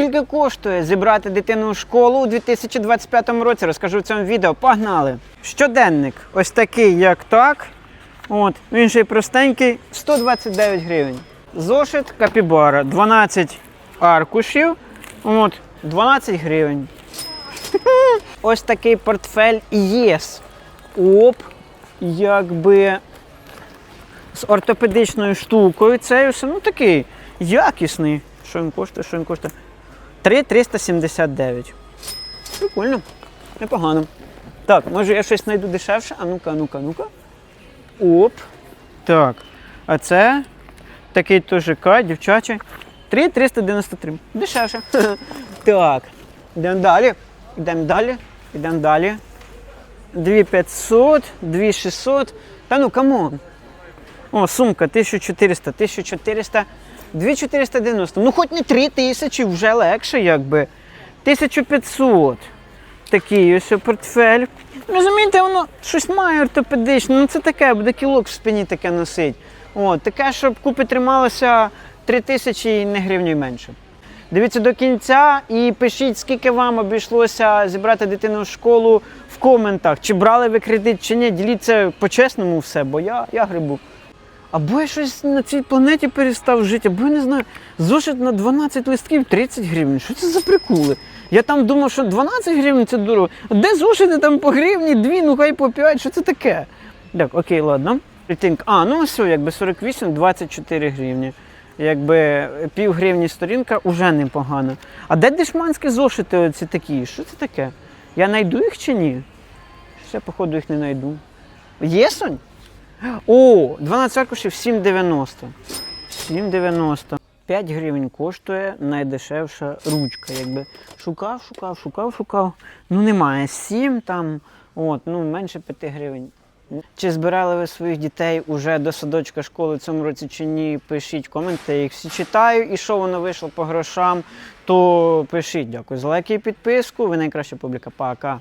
Скільки коштує зібрати дитину в школу у 2025 році? Розкажу в цьому відео. Погнали! Щоденник, ось такий, як так. От, він ще простенький, 129 гривень. Зошит капібара, 12 аркушів. От, 12 гривень. Ось такий портфель ЄС. Оп, якби з ортопедичною штукою. Цей все, ну такий якісний. Що він коштує? Що він коштує? 3,379. Прикольно. Непогано. Так, може я щось знайду дешевше? А ну-ка, ну-ка, ну-ка. Оп. Так. А це такий теж ТЖК, дівчачий. 3,393. Дешевше. Так. Йдемо далі. Йдемо далі. Йдемо далі. 2500, 2600. Та ну камон. О, сумка 1400, 1400, 2490. Ну, хоч не 3000, вже легше, якби. 1500. Такий ось портфель. Розумієте, воно щось має ортопедичне. Ну це таке, буде кілок в спині таке носить. О, таке, щоб купи трималося 3000 і не гривню менше. Дивіться до кінця і пишіть, скільки вам обійшлося зібрати дитину в школу в коментах. Чи брали ви кредит, чи ні. Діліться по-чесному все, бо я, я грибу. Або я щось на цій планеті перестав жити, або я не знаю. Зошит на 12 листків 30 гривень. Що це за приколи? Я там думав, що 12 гривень це дорого. Де зошити там по гривні, дві, ну хай по 5, що це таке? Так, окей, ладно. А, ну все, якби 48, 24 гривні. Якби пів гривні сторінка уже непогано. А де дешманські зошити оці такі? Що це таке? Я знайду їх чи ні? Я, походу, їх не знайду. Є Сонь? О, 12 аркушів 7,90. 7,90. 5 гривень коштує найдешевша ручка. Якби шукав, шукав, шукав, шукав. Ну немає. 7 там, от, ну менше 5 гривень. Чи збирали ви своїх дітей уже до садочка школи цьому році чи ні? Пишіть коменти, я їх всі читаю. І що воно вийшло по грошам, то пишіть. Дякую за лайки і підписку. Ви найкраща публіка. Пока.